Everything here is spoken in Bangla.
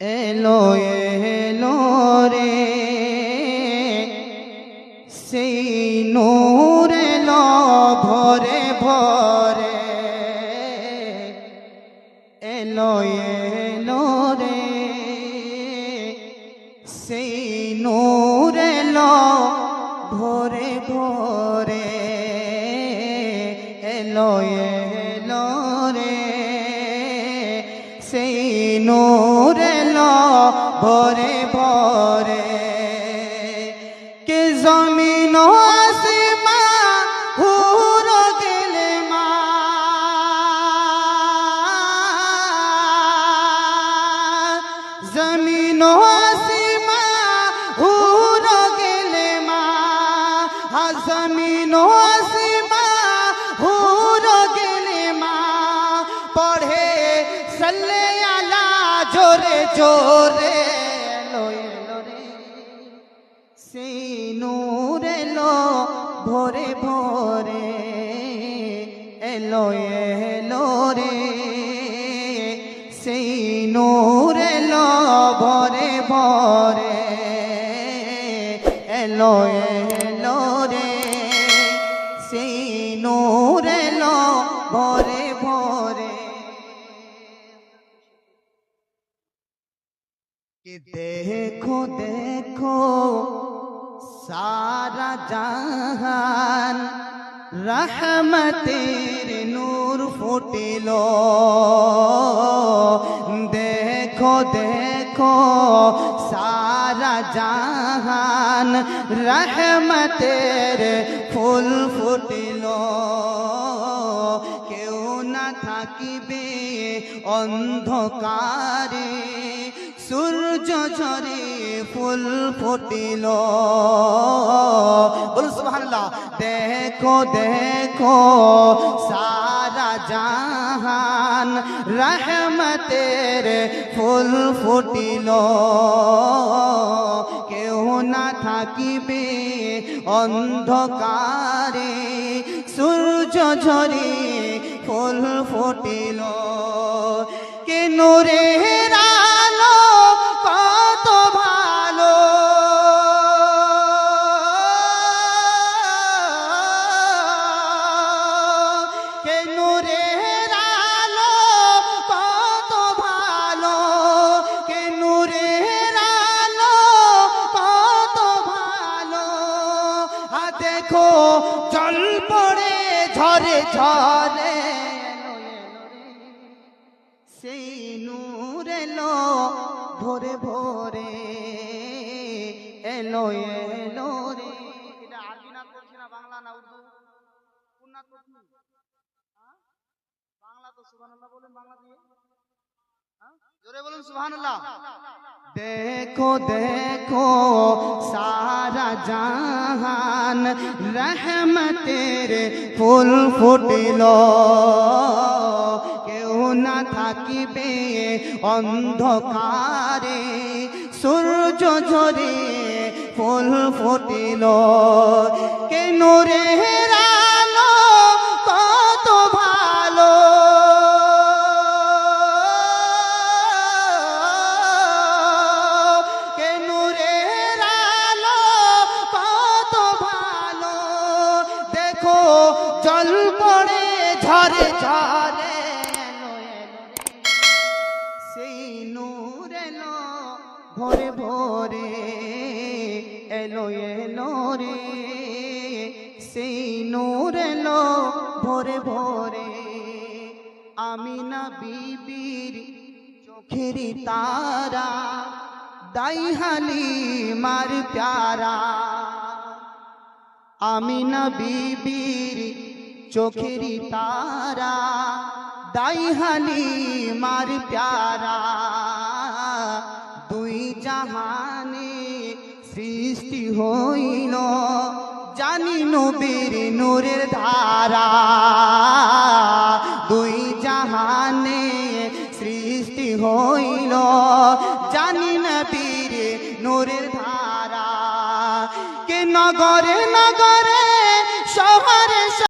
এলো এলো রে। সেই নূর এলো ভরে ভরে। এলো এলো রে। সেই নূর এলো ভরে ভরে। এলো এলো রে। সেই নূর এলো ভরে ভরে কে জমিন আসিমা হুর গেলে মা। জমিন আসিমা জোরে জোরে এলো এলো রে। সেই নূর এলো ভোরে ভোরে এলো এলো রে। সেই নূর এলো ভরে ভরে এলো এলো রে। সেই নূর ভরে দেখো দেখো সারা জাহান রহমতের নূর ফুটিল দেখো দেখো সারা জাহান রহমতের ফুল ফুটিল কেউ না থাকিবে অন্ধকারে সূর্য ঝরে ফুল ফুটিল। দেখো দেখো, সারা জাহান রহমতের ফুল ফুটিল। কেউ না থাকিবে অন্ধকারে, সূর্য ঝরে ফুল ফুটিল। কে নূরের ঝরে সেই নূর এলো, ভোরে ভোরে এলো এলো রে এটা আরবি না করছি না, বাংলা না উর্দু কোন না করছি হ্যাঁ? বাংলা তো সুবহানাল্লাহ বলেন বাংলা দিয়ে? দেখো দেখো, সারা জাহান রহমতের ফুল ফুটিল। কেউ না থাকিবে অন্ধকারে, সূর্য ঝরে ফুল ফুটিল। কে নূরের আলো ঝরে ঝরে সেই নূর এলো, ভোরে ভোরে, এলো এলো রে। সেই নূর এলো, ভোরে ভোরে। আমি না বিবির চোখেরই তারা দাই হালি মার প্যারা। আমি না বিবির চোখেরই তারা দাই হালি মার প্যারা। দুই জাহানে সৃষ্টি হইল, জানি নবীর নূরের ধারা। দুই জাহানে সৃষ্টি হইল, জানি নবীর নূরের ধারা। কে নগরে নগরে